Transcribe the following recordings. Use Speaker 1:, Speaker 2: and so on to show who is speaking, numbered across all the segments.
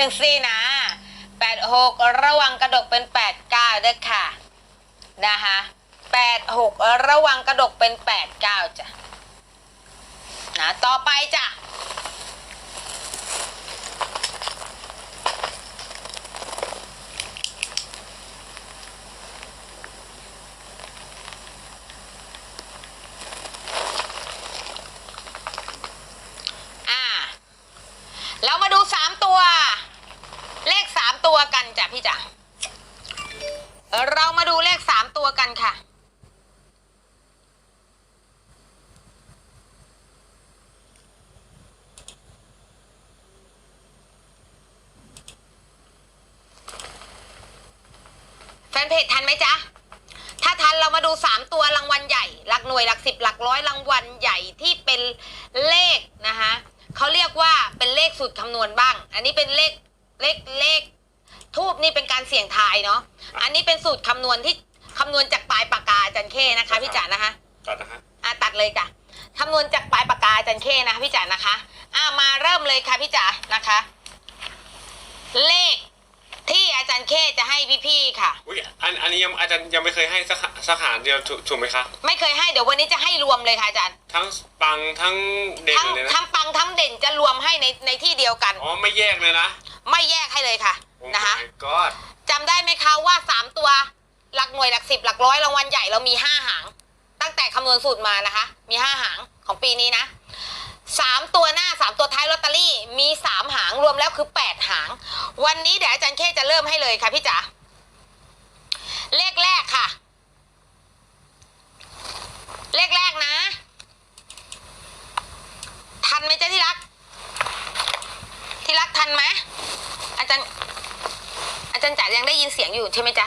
Speaker 1: จังซี่นะแปดหกระวังกระดกเป็นแปดเก้าเด้ค่ะนะคะแปดหกระวังกระดกเป็นแปดเก้าจ้ะนะต่อไปจ้ะ อ่า เรามาดูสามตัว เลขสามตัวกันจ้ะพี่จ๋าเรามาดูเลขสามตัวกันค่ะ แฟน เพจทันไหมจ๊ะ ถ้าทันเรามาดูสามตัวรางวัลใหญ่ หลักหน่วยหลักสิบหลักร้อยรางวัลใหญ่ที่เป็นเลขนะคะเขาเรียกว่าเป็นเลขสูตรคำนวณบ้าง อันนี้เป็นเลขเลขเลขทูบนี่เป็นการเสี่ยงทายเนาะ อันนี้เป็นสูตรคำนวณที่คำนวณจากปลายปากกาอาจันเข้นะคะพี่จ๋านะคะ
Speaker 2: ตัดนะฮะ
Speaker 1: อะตัดเลยจ้ะคำนวณจากปลายปากกาอาจันเข้นะคะพี่จ๋านะคะ อะมาเริ่มเลยค่ะพี่จ๋านะคะ เลข ที่อาจารย์เข้จะให้พี่ๆค่ะ
Speaker 2: อุ้ยอันอันนี้ยังอาจารย์ยังไม่เคยให้สักสักหารเดียวถูกถูกไหมคะ
Speaker 1: ไม่เคยให้เดี๋ยววันนี้จะให้รวมเลยค่ะอาจารย์
Speaker 2: ทั้งปังทั้งเด่น
Speaker 1: ทั้ง
Speaker 2: เลยนะ
Speaker 1: ทั้งปังทั้งเด่นจะรวมให้ในในที่เดียวกัน
Speaker 2: อ๋อไม่แยกเลยนะ
Speaker 1: ไม่แยกให้เลยค่ะ
Speaker 2: โอ้
Speaker 1: นะคะ
Speaker 2: my god
Speaker 1: จำได้ไหมคะว่าสามตัวหลักหน่วยหลักสิบหลักร้อยรางวัลใหญ่เรามีห้าหาง ตั้งแต่คำนวณสูตรมานะคะ มีห้าหางของปีนี้นะ สามตัวหน้าสามตัวท้ายลอตเตอรี่มีสามหางรวมแล้วคือแปดหาง วันนี้เดี๋ยวอาจารย์เคจะเริ่มให้เลยค่ะพี่จ๋าเลขแรกค่ะ เลขแรกนะ ทันไหมเจ้าที่รัก ที่รักทันไหมอาจารย์อาจารย์จ๋ายังได้ยินเสียงอยู่ใช่ไหมจ๊ะ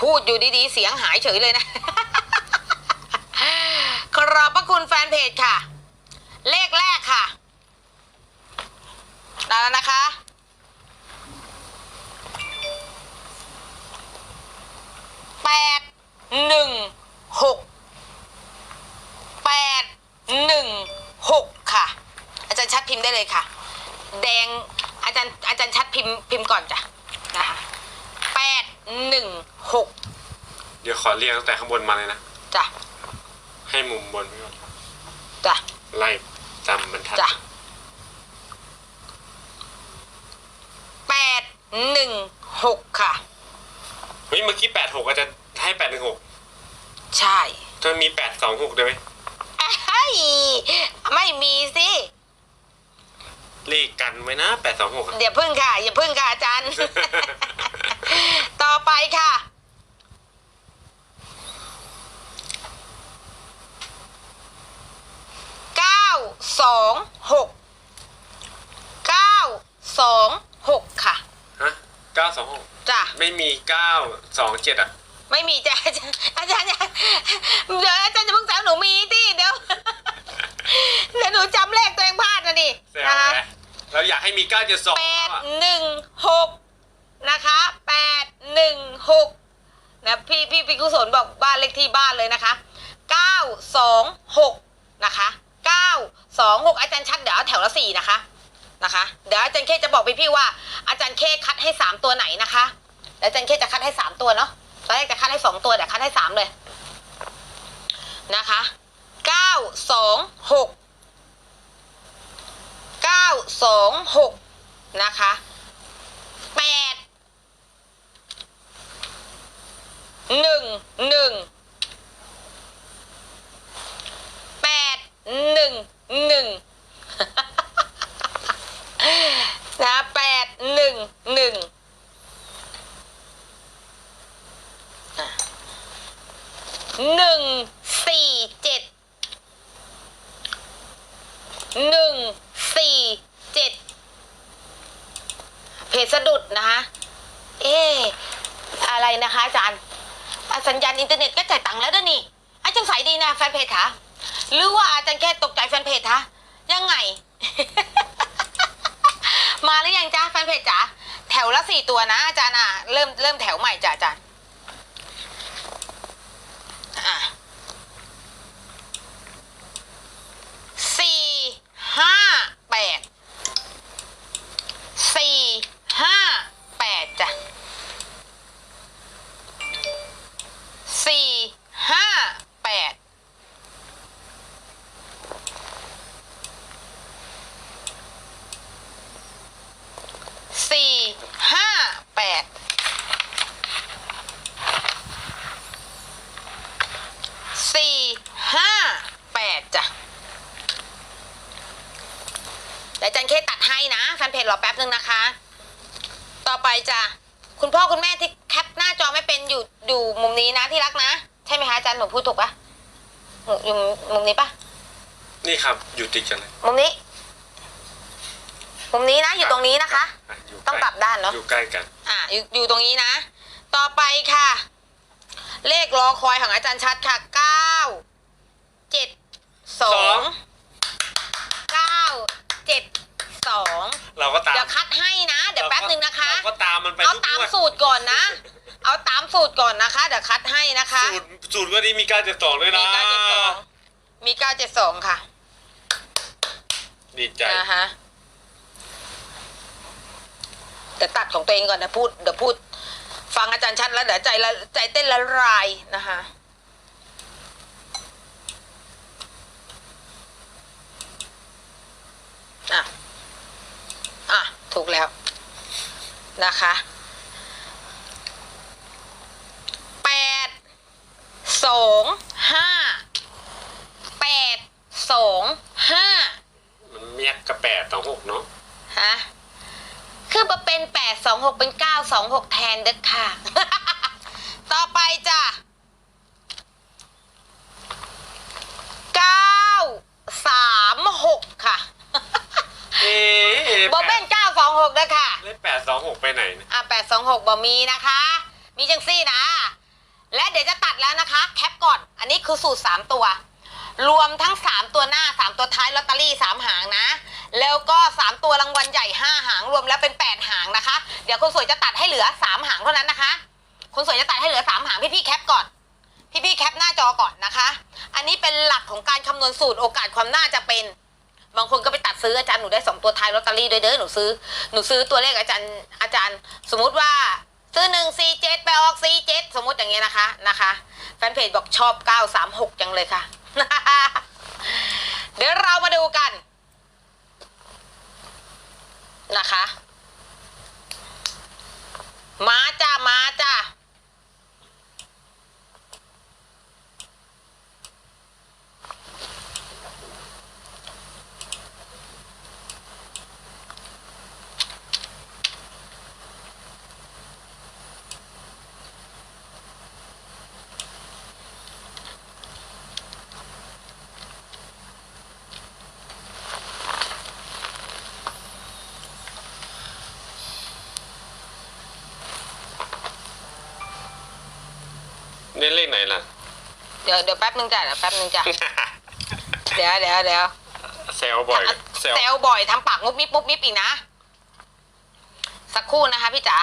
Speaker 1: พูดอยู่ดีๆ เสียงหายเฉยเลยนะขอบพระคุณแฟนเพจค่ะ เลขแรกค่ะได้แล้วนะคะ แปดหนึ่งหกแปดหนึ่งหกค่ะ อาจารย์ชัดพิมพ์ได้เลยค่ะ แดงอาจารย์อาจารย์ชัดพิมพ์พิมพ์ก่อนจ้ะนะคะแปดหนึ่งหก
Speaker 2: เดี๋ยวขอเรียงตั้งแต่ข้างบนมาเลยนะ
Speaker 1: จ้ะ
Speaker 2: ให้มุมบนไว้ก่อน
Speaker 1: จ้ะ
Speaker 2: ไล่ จำบรรทัด
Speaker 1: จ้ะแปดหนึ่งหกค่ะ
Speaker 2: เฮ้ยเมื่อกี้แปดหกอาจจะให้แปดหนึ่งหก
Speaker 1: ใช่
Speaker 2: จะมีแปดสองหกได้ไหม
Speaker 1: เอ้ยไม่มีสิ
Speaker 2: เลขกันไว้นะแปดสองหก
Speaker 1: เดี๋ยวพึ่งค่ะ อย่าพึ่งค่ะอาจารย์ ต่อไปค่ะ เก้า สองหกเก้าสองหกค่ะ
Speaker 2: ฮะเก้าสองหก
Speaker 1: จ้ะ
Speaker 2: ไม่มีเก้าสองเจ็ดอะ
Speaker 1: ไม่มีจ้ะอาจารย์อาจารย์อย่าเดี๋ยวอาจารย์จะเพิ่งสาวหนูมีที่เดี๋ยวเดี๋ยวหนูจำเลขตัวเองพลาดนะดิ
Speaker 2: แซว
Speaker 1: นะคะ
Speaker 2: แหมเราอยากให้มีเก้าเจ็ดสอง
Speaker 1: แปดหนึ่งหกนะคะแปดหนึ่งหกนะพี่พี่พี่กุศลบอกบ้านเลขที่บ้านเลยนะคะเก้าสองหกนะคะ เก้าสองหกอาจารย์ชัดเดี๋ยวเอาแถวละสี่นะคะนะคะ เดี๋ยวอาจารย์เคจะบอกพี่พี่ๆว่าอาจารย์เคคัดให้สามตัวไหนนะคะเดี๋ยวอาจารย์เคจะคัดให้สามตัวเนาะตอนแรกจะคัดให้สองตัวเดี๋ยวคัดให้สามเลยนะคะเก้าสองหกเก้าสองหกนะคะแปดหนึ่งหนึ่งแปดหนึ่งหนึ่ง นะแปดหนึ่งหนึ่งอะหนึ่งสี่เจ็ด หนึ่งสี่เจ็ดเพจสะดุดนะคะ เอ๊ะ อะไรนะคะ อาจารย์อะสัญญาณอินเทอร์เน็ตก็จ่ายตังค์แล้วด้วยนี่อาจารย์สายดีนะแฟนเพจคะหรือว่าอาจารย์แค่ตกใจแฟนเพจคะยังไง มาหรือยังจ้าแฟนเพจจ๋าแถวละสี่ตัวนะอาจารย์อะเริ่มเริ่มแถวใหม่จ้ะอาจารย์อะสี่ห้าแปดสี่ห เพจรอแป๊บนึงนะคะ ต่อไปจ้ะคุณพ่อคุณแม่ที่แคปหน้าจอไม่เป็นอยู่อยู่มุมนี้นะที่รักนะ ใช่ไหมคะอาจารย์หนูพูดถูกปะหนูอยู่มุมนี้ปะ
Speaker 2: นี่ครับอยู่ติดกันเลย
Speaker 1: มุมนี้ มุมนี้นะอยู่ตรงนี้นะคะ
Speaker 2: อะยู่
Speaker 1: ต้องกลับด้านเหรอ
Speaker 2: อยู่ใกล้กัน
Speaker 1: อะอยู่อยู่ตรงนี้นะ ต่อไปค่ะ เลขรอคอยของอาจารย์ชัดค่ะเก้าเจ็ดสองเก้าเจ็ด สอง
Speaker 2: เราก็ตาม
Speaker 1: เดี๋ยวคัดให้นะ เดี๋ยวแป๊บนึงนะคะ
Speaker 2: เราก็ตามมันไป
Speaker 1: เอา
Speaker 2: ทุก
Speaker 1: ตาม
Speaker 2: งวด
Speaker 1: สูตรก่อนนะ เอาตามสูตรก่อนนะคะ เดี๋ยวคัดให้นะคะ
Speaker 2: สูตรสูตรวันนี้มีการเจ็ดสองด้วย
Speaker 1: มี
Speaker 2: นะ
Speaker 1: เก้าเจ็ดสองมีเก้าเจ็ดสองค่ะ
Speaker 2: ดีใจ
Speaker 1: นะฮะเดี๋ยวตัดของตัวเองก่อนนะพูดเดี๋ยวพูด ฟังอาจารย์ชัดแล้วเดี๋ยวใจละใจเต้นละลายนะคะอะ อะ ถูกแล้วนะคะแปดสองห้าแปดสองห้า
Speaker 2: มันเมียกกับแปดสองหกเนาะ
Speaker 1: ฮะคือมาเป็นแปดสองหกเป็นเก้าสองหกแทนเด้อค่ะ ต่อไปจ้ะเก้าสามหกค่ะ
Speaker 2: เอ๊ะ
Speaker 1: บอเป็นเก้าส องหกเด้อค่ะ
Speaker 2: เลขแปดสองหกไปไหนเนี่ย
Speaker 1: อะแปดสองหกบอมีนะคะ มีจังซี่นะ และเดี๋ยวจะตัดแล้วนะคะ แคปก่อน อันนี้คือสูตรสามตัว รวมทั้งสามตัวหน้าสามตัวท้ายลอตเตอรี่สามหางนะ แล้วก็สามตัวรางวัลใหญ่ห้าหางรวมแล้วเป็นแปดหางนะคะ เดี๋ยวคนสวยจะตัดให้เหลือสามหางเท่านั้นนะคะคนสวยจะตัดให้เหลือสามหางพี่ๆแคปก่อน พี่ๆแคปหน้าจอก่อนนะคะ อันนี้เป็นหลักของการคำนวณสูตรโอกาสความน่าจะเป็น บางคนก็ไปตัดซื้ออาจารย์หนูได้สองตัวท้ายลอตเตอรี่ด้วยเด้อหนูซื้อหนูซื้อตัวเลขอาจารย์อาจารย์ สมมุติว่าซื้อหนึ่งสี่เจ็ดไปออกสี่เจ็ดสมมติอย่างเงี้ยนะคะนะคะแฟนเพจบอกชอบเก้าสามหกจังเลยค่ะ เดี๋ยวเรามาดูกัน นะคะ มาจ้ามาจ้า
Speaker 2: เน้นเลขไหนล่ะ
Speaker 1: เดี๋ยวเดี๋ยวแป๊บนึงจ้ะเดี๋ยวแป๊บนึงจ้ะ เดี๋ยวเดี๋ยวเดี๋ยว
Speaker 2: เซลบ่อยเซล
Speaker 1: แซวบ่อยทำปากมุบมิบมุบมิบอีกนะ สักครู่นะคะพี่จ๋า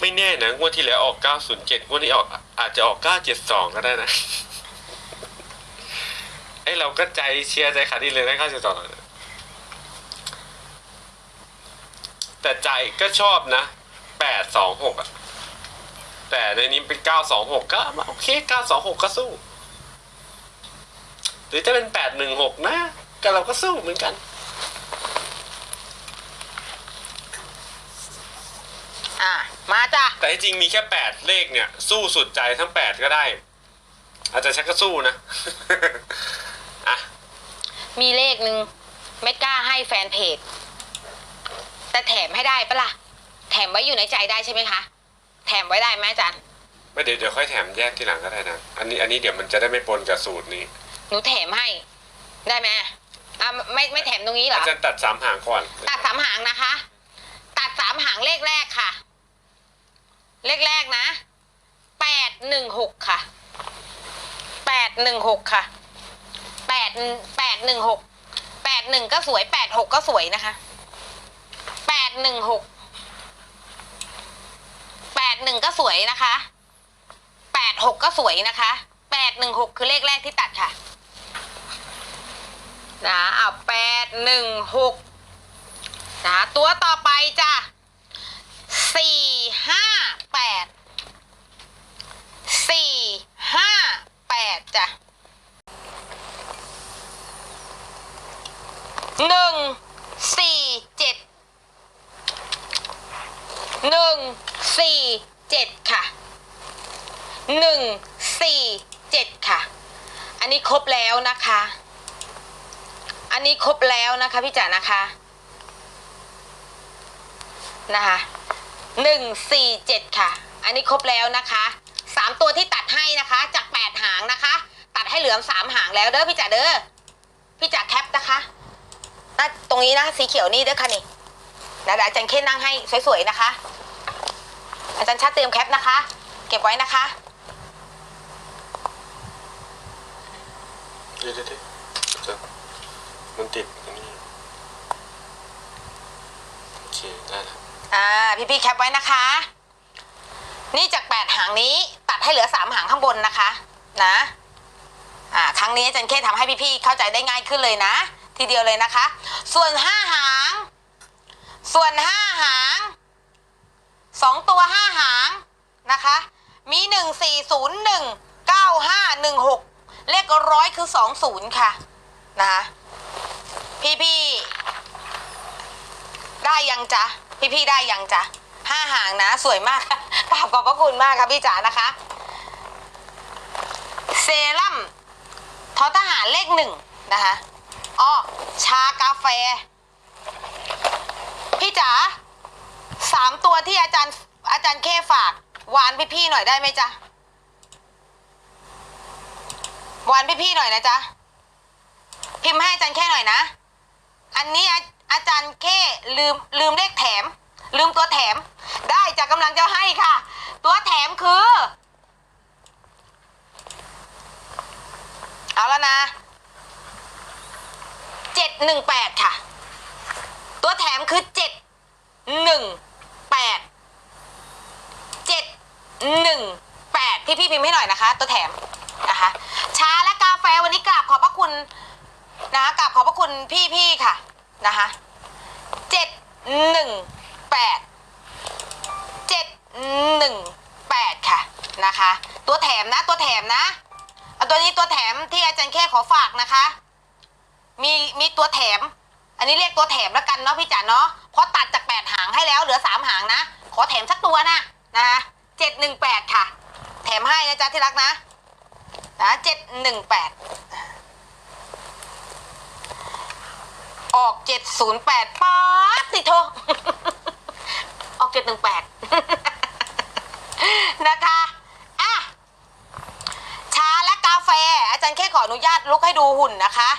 Speaker 2: ไม่แน่นะงวดที่แล้วออก 907งวดนี้ออก อาจจะออก972ก็ได้นะไอเราก็ใจเชียร์ใจขาดดีเลยนะ972นะแต่ใจก็ชอบนะ826อะ แต่ในนี้เป็น926ก็โอเค926ก็สู้ หรือจะเป็น816นะก็เราก็สู้เหมือนกัน
Speaker 1: อะ มาจ้ะ
Speaker 2: แต่ที่จริงมีแค่แปดเลขเนี่ย สู้สุดใจทั้งแปดก็ได้ อาจจะชักก็สู้นะ อะ
Speaker 1: มีเลขหนึ่งไม่กล้าให้แฟนเพจ แต่แถมให้ได้ปะล่ะ แถมไว้อยู่ในใจได้ใช่ไหมคะ แถมไว้ได้ไหมอาจารย์
Speaker 2: ไม่เดี๋ยวเดี๋ยวค่อยแถมแยกทีหลังก็ได้นะ อันนี้อันนี้เดี๋ยวมันจะได้ไม่ปนกับสูตรนี้
Speaker 1: หนูแถมให้ ได้ไหมอะไม่ไม่แถมตรงนี้เหรอ
Speaker 2: อาจารย์ตัดสามหางก่อน
Speaker 1: ตัดสามหางนะคะ ตัดสามหางเลขแรกค่ะ เลขแรกนะแปดหนึ่งหกค่ะแปดหนึ่งหกค่ะแปดแปดหนึ่งหกแปดหนึ่งก็สวยแปดหกก็สวยนะคะแปดหนึ่งหกแปดหนึ่งก็สวยนะคะแปดหกก็สวยนะคะแปดหนึ่งหกคือเลขแรกที่ตัดค่ะนะเอาแปดหนึ่งหกนะตัวต่อไปจ้ะ สี่ห้าแปดสี่ห้าแปดจ้ะหนึ่งสี่เจ็ดหนึ่งสี่เจ็ดค่ะหนึ่งสี่เจ็ดค่ะ อันนี้ครบแล้วนะคะ อันนี้ครบแล้วนะคะพี่จ๋านะคะนะคะ หนึ่งสี่เจ็ดค่ะ อันนี้ครบแล้วนะคะสามตัวที่ตัดให้นะคะ จากแปดหางนะคะ ตัดให้เหลือสามหางแล้วเด้อพี่จ๋าเด้อพี่จ๋าแคปนะคะน้าตรงนี้นะสีเขียวนี่เด้อค่ะนี่นะเดี๋ยวอาจารย์เค้นนั่งให้สวยๆนะคะ อาจารย์ชัดเตรียมแคปนะคะ เก็บไว้นะคะ
Speaker 2: เดี๋ยวเดี๋ยวเดี๋ยวจะมันติดอันนี้โอเคได้แล้ว
Speaker 1: อ่าพี่พี่แคปไว้นะคะ นี่จากแปดหางนี้ตัดให้เหลือสามหางข้างบนนะคะ นะอ่าครั้งนี้อาจันเคทำให้พี่พี่เข้าใจได้ง่ายขึ้นเลยนะ ทีเดียวเลยนะคะ ส่วนห้าหาง ส่วนห้าหางสองตัวห้าหางนะคะ มีหนึ่งสี่ศูนย์หนึ่งเก้าห้าหนึ่งหกเลขร้อยคือสองศูนย์ค่ะนะคะพี่พี่ ได้ยังจ๊ะพี่พี่ๆได้ยังจ๊ะห้าหางนะสวยมากกราบขอบพระคุณมากครับพี่จ๋านะคะ เซรั่มทอทหารเลขหนึ่งนะคะอ๋อชากาแฟ พี่จ๋าสามตัวที่อาจารย์อาจารย์เคฝากหวานพี่พี่หน่อยได้ไหมจ๊ะหวานพี่พี่หน่อยนะจ๊ะพิมพ์ให้อาจารย์แค่หน่อยนะ อันนี้ อาจารย์เคลืมลืมเลขแถม ลืมตัวแถม ได้จะกำลังจะให้ค่ะ ตัวแถมคือ เอาแล้วนะเจ็ดหนึ่งแปดค่ะ ตัวแถมคือเจ็ดหนึ่งแปดเจ็ดหนึ่งแปดพี่พี่พิมพ์ให้หน่อยนะคะ ตัวแถมนะคะ ชาและกาแฟวันนี้กราบขอบพระคุณนะกราบขอบพระคุณพี่พี่ค่ะนะคะ หนึ่งแปดเจ็ดหนึ่งแปดค่ะนะคะ ตัวแถมนะตัวแถมนะเอาตัวนี้ตัวแถมที่อาจารย์แค่ขอฝากนะคะ มีมีตัวแถม อันนี้เรียกตัวแถมแล้วกันเนาะพี่จ๋าเนาะเพราะตัดจากแปดหางให้แล้วเหลือสามหางนะ ขอแถมสักตัวนะนะคะเจ็ดหนึ่งแปดค่ะ แถมให้นะจ๊ะที่รักนะนะเจ็ดหนึ่งแปด ออกเจ็ดศูนย์แปดป๊าดสิโทออกเจ็ดหนึ่งแปดนะคะอะชาและกาแฟ อาจารย์แค่ขออนุญาตลุกให้ดูหุ่นนะคะ